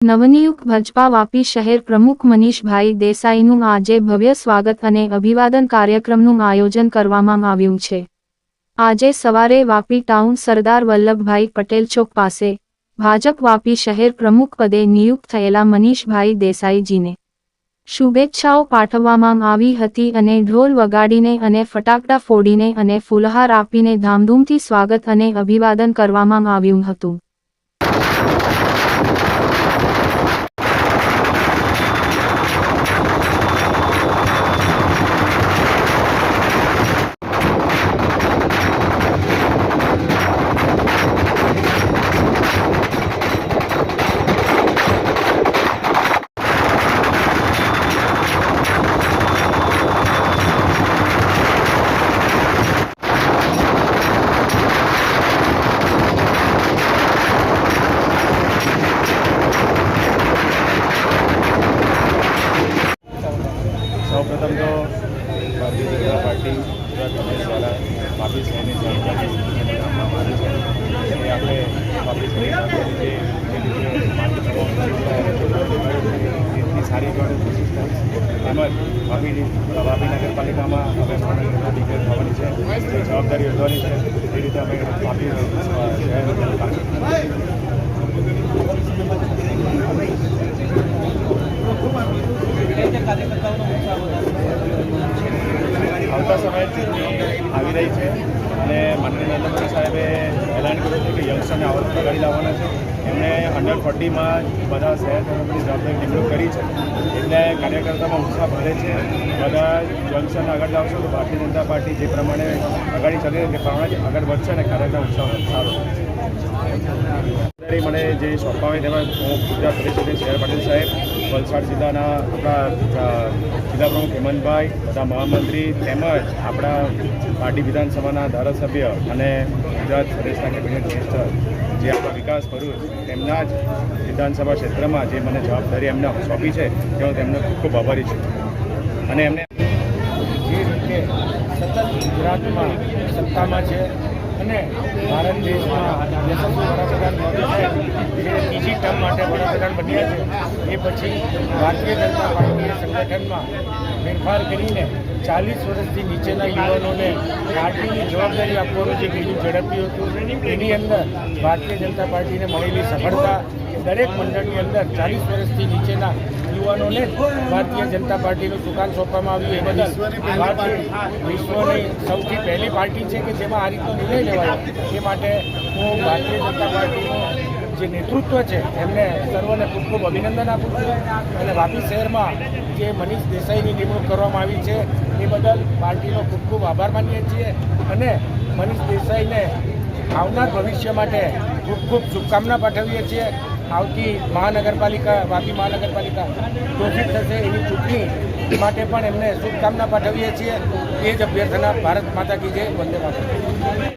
નવનિયુક્ત ભાજપા વાપી શહેર પ્રમુખ મનીષભાઈ દેસાઈનું આજે ભવ્ય સ્વાગત અને અભિવાદન કાર્યક્રમનું આયોજન કરવામાં આવ્યું છે. આજે સવારે વાપી ટાઉન સરદાર વલ્લભભાઈ પટેલ ચોક પાસે ભાજપ વાપી શહેર પ્રમુખ પદે નિયુક્ત થયેલા મનીષભાઈ દેસાઈજીને શુભેચ્છાઓ પાઠવવામાં આવી હતી અને ઢોલ વગાડીને અને ફટાકડા ફોડીને અને ફૂલહાર આપીને ધામધૂમથી સ્વાગત અને અભિવાદન કરવામાં આવ્યું હતું. સૌપ્રથમ તો ભારતીય જનતા પાર્ટી ગુજરાત પ્રદેશ દ્વારા વાપી શહેરની જાણકારી આપણે જે જે સારી પણ કોશિશ કરીશ તેમજ વાપી વાપી નગરપાલિકામાં હવે મહાનગરના ડિક્લેર થવાની છે, જે જવાબદારી વધવાની છે, એ રીતે અમે વાપી શહેર આવતા સમયે આવી રહી છે. અને માનનીય નરેન્દ્ર મોદી સાહેબે એલાન કર્યું છે કે યંગસ્ટરને આવડત કરી લાવવાના છે. એમણે અંડર ફોર્ટીમાં બધા શહેર તરફની જવાબદારી નિમણૂક કરી છે. એટલે કાર્યકર્તામાં ઉત્સાહ ભરે છે. બધા યંગસ્ટરને આગળ લાવશો તો ભારતીય જનતા પાર્ટી જે પ્રમાણે આગળ ચાલી રહી છે તે પ્રમાણે આગળ વધશે અને કાર્યકર્તા ઉત્સાહ સારો જવાબદારી મને જે સોંપવામાં તેમાં હું ગુજરાત પરિષદે શહેર પાટીલ સાહેબ, વલસાડ જિલ્લાના આપણા જિલ્લા પ્રમુખ હેમંતભાઈ, બધા મહામંત્રી તેમજ આપણા પાર્ટી વિધાનસભાના ધારાસભ્ય અને ગુજરાત પ્રદેશના કેબિનેટ મિનિસ્ટર જે આપણા વિકાસ ભરૂચ તેમના જ વિધાનસભા ક્ષેત્રમાં જે મને જવાબદારી એમને સોંપી છે, તે હું તેમને ખૂબ ખૂબ આભારી છું. અને એમને જે રીતે સતત ગુજરાતમાં સત્તામાં છે અને ભારત દેશમાં યશસ્વી વડાપ્રધાન મોદી સાહેબ જે ત્રીજી ટર્મ માટે વડાપ્રધાન બન્યા છે, એ પછી ભારતીય જનતા પાર્ટીએ સંગઠનમાં ફેરફાર કરીને ચાલીસ વર્ષથી નીચેના યુવાનોને પાર્ટીની જવાબદારી આપવાનું જે બીજું ઝડપ્યું હતું, એની અંદર ભારતીય જનતા પાર્ટીને મળેલી સફળતા દરેક મંડળની અંદર ચાલીસ વર્ષથી નીચેના યુવાનોને ભારતીય જનતા પાર્ટીનું સુકાન સોંપવામાં આવ્યું એ બદલ વિશ્વની સૌથી પહેલી પાર્ટી છે કે જેમાં આ રીતનો નિર્ણય લેવાયો એ માટે હું ભારતીય જનતા પાર્ટીનું જે નેતૃત્વ છે એમને સર્વને ખૂબ ખૂબ અભિનંદન આપું છું. અને વાપી શહેરમાં જે મનીષ દેસાઈની નિમણૂક કરવામાં આવી છે એ બદલ પાર્ટીનો ખૂબ ખૂબ આભાર માનીએ છીએ અને મનીષ દેસાઈને આવનાર ભવિષ્ય માટે ખૂબ ખૂબ શુભકામના પાઠવીએ છીએ. આવતી મહાનગરપાલિકા વાપી મહાનગરપાલિકા ઘોષિત થશે એની ચૂંટણી માટે પણ એમને શુભકામના પાઠવીએ છીએ. એ જ અભ્યર્થના ભારત માતા કી વંદે માતરમ.